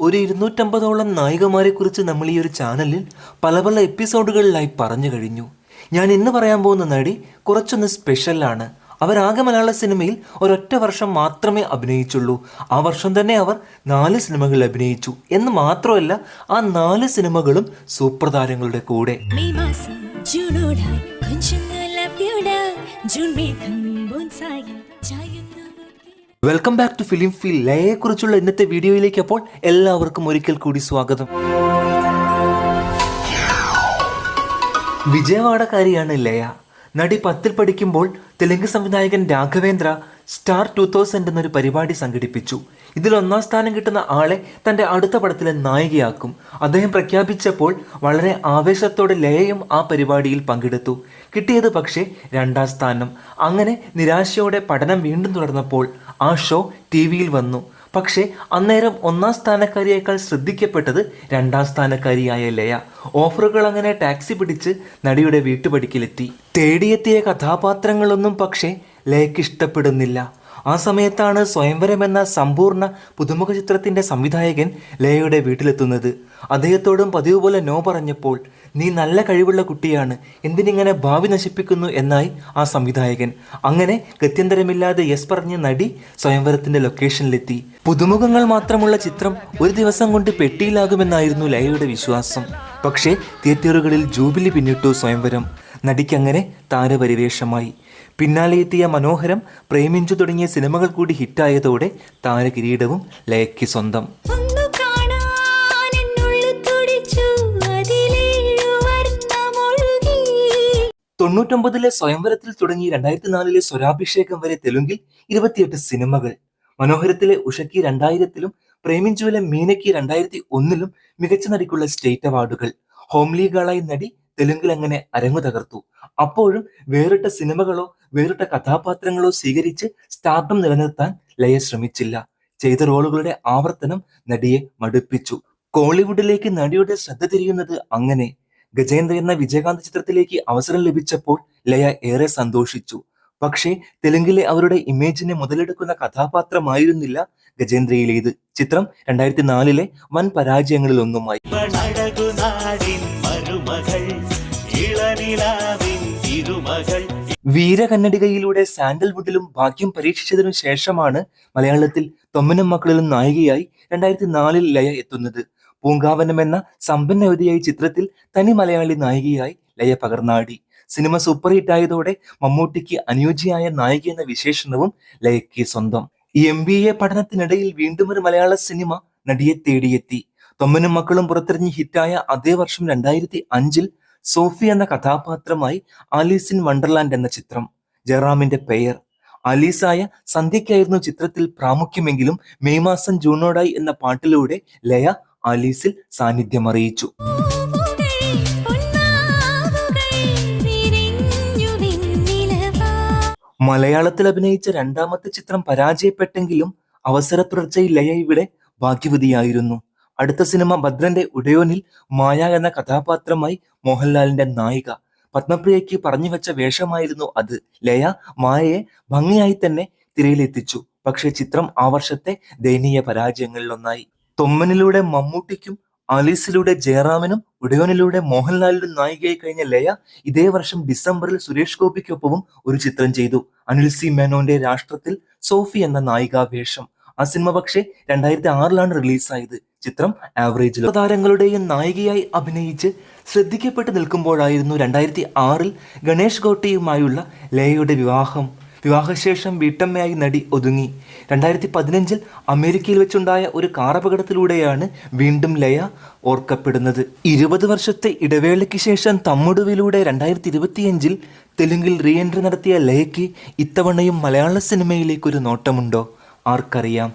ഒരു ഇരുന്നൂറ്റമ്പതോളം നായികമാരെ കുറിച്ച് നമ്മൾ ഈ ഒരു ചാനലിൽ പല പല എപ്പിസോഡുകളിലായി പറഞ്ഞു കഴിഞ്ഞു. ഞാൻ ഇന്ന് പറയാൻ പോകുന്ന നടി കുറച്ചൊന്ന് സ്പെഷ്യലാണ്. അവരാകെ മലയാള സിനിമയിൽ ഒരൊറ്റ വർഷം മാത്രമേ അഭിനയിച്ചുള്ളൂ. ആ വർഷം തന്നെ അവർ നാല് സിനിമകളിൽ അഭിനയിച്ചു. എന്ന് മാത്രമല്ല ആ നാല് സിനിമകളും സൂപ്പർ താരങ്ങളുടെ കൂടെ June welcome back to film feel ലയയെക്കുറിച്ചുള്ള ഇന്നത്തെ വീഡിയോയിലേക്ക് അപ്പോൾ എല്ലാവർക്കും ഒരിക്കൽ കൂടി സ്വാഗതം. വിജയവാഡക്കാരിയാണ് ലയ. നടി പത്തിൽ പഠിക്കുമ്പോൾ തെലുങ്ക് സംവിധായകൻ രാഘവേന്ദ്ര സ്റ്റാർ ടു തൗസൻഡ് എന്നൊരു പരിപാടി സംഘടിപ്പിച്ചു. ഇതിൽ ഒന്നാം സ്ഥാനം കിട്ടുന്ന ആളെ തന്റെ അടുത്ത പടത്തിലെ നായികയാക്കും. അദ്ദേഹം പ്രഖ്യാപിച്ചപ്പോൾ വളരെ ആവേശത്തോടെ ലയയും ആ പരിപാടിയിൽ പങ്കെടുത്തു. കിട്ടിയത് പക്ഷേ രണ്ടാം സ്ഥാനം. അങ്ങനെ നിരാശയോടെ പഠനം വീണ്ടും തുടർന്നപ്പോൾ ആ ഷോ ടി വിയിൽ വന്നു. പക്ഷേ അന്നേരം ഒന്നാം സ്ഥാനക്കാരിയേക്കാൾ ശ്രദ്ധിക്കപ്പെട്ടത് രണ്ടാം സ്ഥാനക്കാരിയായ ലയ. ഓഫറുകൾ അങ്ങനെ ടാക്സി പിടിച്ച് നടിയുടെ വീട്ടുപടിക്കലെത്തി. തേടിയെത്തിയ കഥാപാത്രങ്ങളൊന്നും പക്ഷേ ലയക്ക് ഇഷ്ടപ്പെടുന്നില്ല. ആ സമയത്താണ് സ്വയംവരം എന്ന സമ്പൂർണ പുതുമുഖ ചിത്രത്തിന്റെ സംവിധായകൻ ലയയുടെ വീട്ടിലെത്തുന്നത്. അദ്ദേഹത്തോടും പതിവ് പോലെ നോ പറഞ്ഞപ്പോൾ നീ നല്ല കഴിവുള്ള കുട്ടിയാണ് എന്തിനിങ്ങനെ ഭാവി നശിപ്പിക്കുന്നു? എന്നായി ആ സംവിധായകൻ. അങ്ങനെ ഗത്യന്തരമില്ലാതെ യെസ് പറഞ്ഞ നടി സ്വയംവരത്തിന്റെ ലൊക്കേഷനിലെത്തി. പുതുമുഖങ്ങൾ മാത്രമുള്ള ചിത്രം ഒരു ദിവസം കൊണ്ട് പെട്ടിയിലാകുമെന്നായിരുന്നു ലയയുടെ വിശ്വാസം. പക്ഷേ തിയേറ്ററുകളിൽ ജൂബിലി പിന്നിട്ടു സ്വയംവരം. നടിക്കങ്ങനെ താരപരിവേഷമായി. പിന്നാലെ എത്തിയ മനോഹരം പ്രേമിഞ്ചു തുടങ്ങിയ സിനിമകൾ കൂടി ഹിറ്റായതോടെ താരകിരീടവും ലയക്ക് സ്വന്തം. തൊണ്ണൂറ്റൊമ്പതിലെ സ്വയംവരത്തിൽ തുടങ്ങി രണ്ടായിരത്തി നാലിലെ സ്വരാഭിഷേകം വരെ തെലുങ്കിൽ ഇരുപത്തിയെട്ട് സിനിമകൾ. മനോഹരത്തിലെ ഉഷയ്ക്ക് രണ്ടായിരത്തിലും പ്രേമിഞ്ചുവിലെ മീനയ്ക്ക് രണ്ടായിരത്തി ഒന്നിലും മികച്ച നടിക്കുള്ള സ്റ്റേറ്റ് അവാർഡുകൾ. ഹോംലി ഗാളായി നടി തെലുങ്കിൽ അങ്ങനെ അരങ്ങു തകർത്തു. അപ്പോഴും വേറിട്ട സിനിമകളോ വേറിട്ട കഥാപാത്രങ്ങളോ സ്വീകരിച്ച് സ്റ്റാർഡം നിലനിർത്താൻ ലയ ശ്രമിച്ചില്ല. ചെയ്ത റോളുകളുടെ ആവർത്തനം നടിയെ മടുപ്പിച്ചു. കോളിവുഡിലേക്ക് നടിയുടെ ശ്രദ്ധ തിരിയുന്നത് അങ്ങനെ. ഗജേന്ദ്ര എന്ന വിജയകാന്ത് ചിത്രത്തിലേക്ക് അവസരം ലഭിച്ചപ്പോൾ ലയ ഏറെ സന്തോഷിച്ചു. പക്ഷേ തെലുങ്കിലെ അവരുടെ ഇമേജിനെ മുതലെടുക്കുന്ന കഥാപാത്രമായിരുന്നില്ല ഗജേന്ദ്രയിലേത്. ചിത്രം രണ്ടായിരത്തി നാലിലെ വൻ പരാജയങ്ങളിൽ ഒന്നുമായി വീരകന്നഡികയിലൂടെ സാൻഡൽവുഡിലും ഭാഗ്യം പരീക്ഷിച്ചതിനു ശേഷമാണ് മലയാളത്തിൽ തൊമ്മനും മക്കളിലും നായികയായി രണ്ടായിരത്തി നാലിൽ ലയ എത്തുന്നത്. പൂങ്കാവനം എന്ന സമ്പന്നവതിയായി ചിത്രത്തിൽ തനി മലയാളി നായികയായി ലയ പകർന്നാടി. സിനിമ സൂപ്പർ ഹിറ്റ് ആയതോടെ മമ്മൂട്ടിക്ക് അനുയോജ്യയായ നായിക എന്ന വിശേഷണവും ലയയ്ക്ക് സ്വന്തം. എം ബി എ പഠനത്തിനിടയിൽ വീണ്ടും ഒരു മലയാള സിനിമ നടിയെ തേടിയെത്തി. തൊമ്മനും മക്കളും പുറത്തിറങ്ങി ഹിറ്റായ അതേ വർഷം രണ്ടായിരത്തി അഞ്ചിൽ സോഫി എന്ന കഥാപാത്രമായി ആലീസ് ഇൻ വണ്ടർലാൻഡ് എന്ന ചിത്രം. ജയറാമിന്റെ പെയർ അലീസായ സന്ധ്യയ്ക്കായിരുന്നു ചിത്രത്തിൽ പ്രാമുഖ്യമെങ്കിലും മെയ് മാസം ജൂണോടായി എന്ന പാട്ടിലൂടെ ലയ അലീസിൽ സാന്നിധ്യം അറിയിച്ചു. മലയാളത്തിൽ അഭിനയിച്ച രണ്ടാമത്തെ ചിത്രം പരാജയപ്പെട്ടെങ്കിലും അവസര തുടർച്ചയിൽ ലയ ഇവിടെ ഭാഗ്യവതിയായിരുന്നു. അടുത്ത സിനിമ ഭദ്രന്റെ ഉടയോനിൽ മായ എന്ന കഥാപാത്രമായി മോഹൻലാലിന്റെ നായിക. പത്മപ്രിയയ്ക്ക് പറഞ്ഞു വെച്ച വേഷമായിരുന്നു അത്. ലയ മായയെ ഭംഗിയായി തന്നെ തിരയിലെത്തിച്ചു. പക്ഷേ ചിത്രം ആ വർഷത്തെ ദയനീയ പരാജയങ്ങളിലൊന്നായി. തൊമ്മനിലൂടെ മമ്മൂട്ടിക്കും ആലീസിലൂടെ ജയറാമനും ഉടയോനിലൂടെ മോഹൻലാലിനും നായികയായി കഴിഞ്ഞ ലയ ഇതേ വർഷം ഡിസംബറിൽ സുരേഷ് ഗോപിക്കൊപ്പവും ഒരു ചിത്രം ചെയ്തു. അനിൽ സി മേനോന്റെ രാഷ്ട്രത്തിൽ സോഫി എന്ന നായികാ വേഷം ആ സിനിമ പക്ഷേ രണ്ടായിരത്തി ആറിലാണ് റിലീസായത്. ചിത്രം ആവറേജിൽ താരങ്ങളുടെയും നായികയായി അഭിനയിച്ച് ശ്രദ്ധിക്കപ്പെട്ടു നിൽക്കുമ്പോഴായിരുന്നു രണ്ടായിരത്തി ആറിൽ ഗണേഷ് ഗോട്ടിയുമായുള്ള ലയയുടെ വിവാഹം. വിവാഹശേഷം വീട്ടമ്മയായി നടി ഒതുങ്ങി. രണ്ടായിരത്തി പതിനഞ്ചിൽ അമേരിക്കയിൽ വെച്ചുണ്ടായ ഒരു കാർ അപകടത്തിലൂടെയാണ് വീണ്ടും ലയ ഓർക്കപ്പെടുന്നത്. ഇരുപത് വർഷത്തെ ഇടവേളയ്ക്ക് ശേഷം തമ്മുടുവിലൂടെ രണ്ടായിരത്തി ഇരുപത്തിയഞ്ചിൽ തെലുങ്കിൽ റീഎൻട്രി നടത്തിയ ലയയ്ക്ക് ഇത്തവണയും മലയാള സിനിമയിലേക്കൊരു നോട്ടമുണ്ടോ? ആർക്കറിയാം?